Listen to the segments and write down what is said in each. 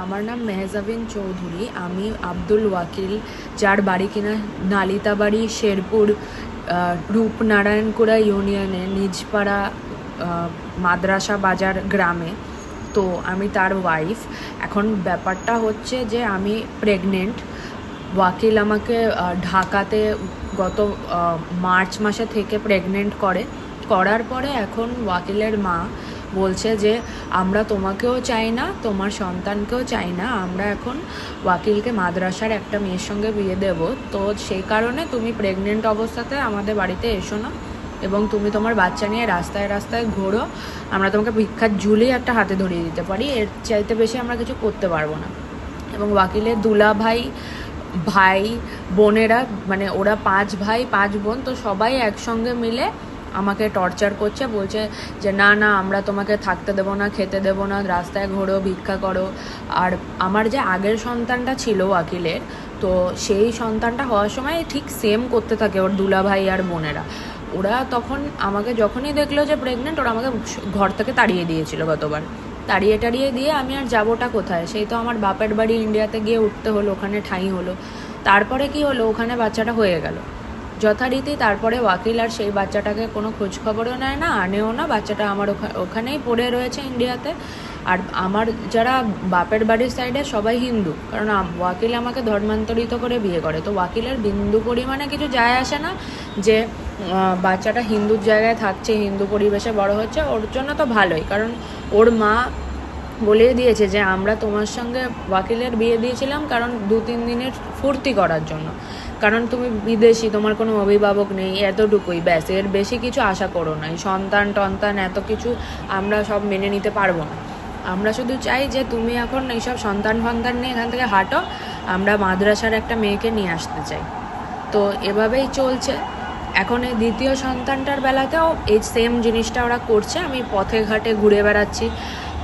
আমার নাম মেহজাবিন চৌধুরী, আমি আব্দুল ওয়াকিল, যার বাড়ি কিনা নালিতাবাড়ি, শেরপুর রূপনারায়ণকুড়া ইউনিয়নে, নিজপাড়া মাদ্রাসা বাজার গ্রামে। তো আমি তার ওয়াইফ এখন ব্যাপারটা হচ্ছে যে আমি প্রেগনেন্ট ওয়াকিল আমাকে ঢাকাতে গত মার্চ মাসে থেকে প্রেগনেন্ট করে। করার পরে এখন ওয়াকিলের মা বলছে যে, আমরা তোমাকেও চাই না, তোমার সন্তানকেও চাই না, আমরা এখন ওয়াকিলকে মাদ্রাসার একটা মেয়ের সঙ্গে বিয়ে দেব। তো সেই কারণে তুমি প্রেগনেন্ট অবস্থাতে আমাদের বাড়িতে এসো না এবং তুমি তোমার বাচ্চা নিয়ে রাস্তায় রাস্তায় ঘোরো। আমরা তোমাকে ভিক্ষার ঝুলেই একটা হাতে ধরিয়ে দিতে পারি। এর চাইতে বেশি আমরা কিছু করতে পারব না। এবং ওয়াকিলের দুলা ভাই ভাই, বোনেরা মানে ওরা পাঁচ ভাই, পাঁচ বোন, তো সবাই একসঙ্গে মিলে আমাকে টর্চার করছে, বলছে যে, না না, আমরা তোমাকে থাকতে দেবো না, খেতে দেবো না, রাস্তায় ঘোরো, ভিক্ষা করো। আর আমার যে আগের সন্তানটা ছিল ওয়াকিলের তো সেই সন্তানটা হওয়ার সময় ঠিক সেম করতে থাকে ওর দুলা ভাই আর বোনেরা। ওরা তখন আমাকে যখনই দেখল যে প্রেগনেন্ট ওরা আমাকে ঘর থেকে তাড়িয়ে দিয়েছিল গতবার। তাড়িয়ে টাড়িয়ে দিয়ে আমি আর যাবোটা কোথায়? সেই তো আমার বাপের বাড়ি ইন্ডিয়াতে গিয়ে উঠতে হলো, ওখানে ঠাঁই হলো। তারপরে কি হলো? ওখানে বাচ্চাটা হয়ে গেল। যথারীতি তারপরে ওয়াকিল আর সেই বাচ্চাটাকে কোনো খোঁজখবরও নেয় না, আনেও না। বাচ্চাটা আমার ওখা- ওখানেই পড়ে রয়েছে ইন্ডিয়াতে। আর আমার যারা বাপের বাড়ির সাইডে সবাই হিন্দু, কারণ ওয়াকিল আমাকে ধর্মান্তরিত করে বিয়ে করে। তো ওয়াকিলের বিন্দু পরিমাণে কিছু যায় আসে না যে বাচ্চাটা হিন্দুর জায়গায় থাকছে, হিন্দু পরিবেশে বড় হচ্ছে। ওর জন্য তো ভালোই, কারণ ওর মা বলে দিয়েছে যে, আমরা তোমার সঙ্গে ওয়াকিলের বিয়ে দিয়েছিলাম কারণ দু তিন দিনের ফুর্তি করার জন্য। কারণ তুমি বিদেশি, তোমার কোনো অভিভাবক নেই, এতটুকুই, ব্যাস। এর বেশি কিছু আশা করো না। সন্তান টন্তান এত কিছু আমরা সব মেনে নিতে পারব না। আমরা শুধু চাই যে তুমি এখন এইসব সন্তান ফন্তান নিয়ে এখান থেকে হাঁটো। আমরা মাদ্রাসার একটা মেয়েকে নিয়ে আসতে চাই। তো এভাবেই চলছে। এখন এই দ্বিতীয় সন্তানটার বেলাতেও এই সেম জিনিসটা ওরা করছে। আমি পথে ঘাটে ঘুরে বেড়াচ্ছি।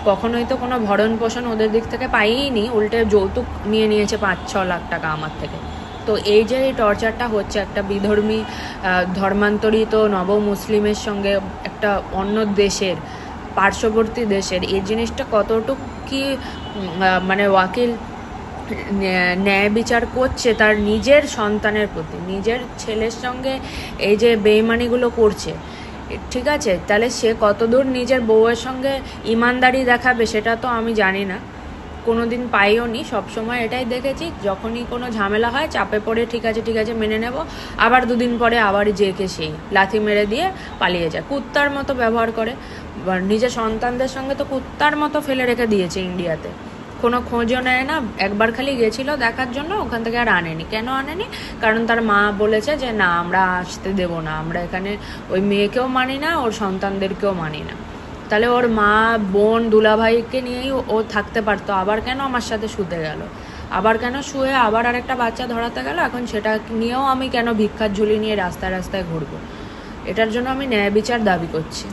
কখনোই তো কোনো ভরণ পোষণ ওদের দিক থেকে পাইনি উল্টে যৌতুক নিয়ে নিয়েছে পাঁচ ছ লাখ টাকা আমার থেকে। তো এই যে এই টর্চারটা হচ্ছে একটা বিধর্মী ধর্মান্তরিত নব মুসলিমের সঙ্গে একটা অন্য দেশের, পার্শ্ববর্তী দেশের, এই জিনিসটা কতটুকু কি মানে ওয়াকিল ন্যায়- বিচার করছে তার নিজের সন্তানের প্রতি, নিজের ছেলের সঙ্গে এই যে বেইমানিগুলো করছে, ঠিক আছে? তাহলে সে কতদূর নিজের বউয়ের সঙ্গে ইমানদারি দেখাবে সেটা তো আমি জানি না। কোনোদিন পাইও নি, সবসময় এটাই দেখেছি, যখনই কোনো ঝামেলা হয়, চাপে পড়ে ঠিক আছে ঠিক আছে, মেনে নেব। আবার দুদিন পরে আবার জেকে সেই লাথি মেরে দিয়ে পালিয়ে যায়। কুত্তার মতো ব্যবহার করে। নিজের সন্তানদের সঙ্গে তো কুত্তার মতো ফেলে রেখে দিয়েছে ইন্ডিয়াতে। কোনো খোঁজও নেয় না, একবার খালি গেছিল দেখার জন্য, ওখান থেকে আর আনেনি। কেন আনেনি? কারণ তার মা বলেছে যে, না, আমরা আসতে দেব না, আমরা এখানে ওই মেয়েকেও মানি না, ওর সন্তানদেরকেও মানি না। তাহলে ওর মা, বোন, দুলাভাইকে নিয়েই ও- থাকতে পারতো। আবার কেন আমার সাথে শুতে গেল? আবার কেন শুয়ে আবার আরেকটা বাচ্চা ধরাতে গেল? এখন সেটা নিয়েও আমি কেন ভিক্ষার ঝুলি নিয়ে রাস্তায় রাস্তায় ঘুরবো? এটার জন্য আমি ন্যায় বিচার দাবি করছি।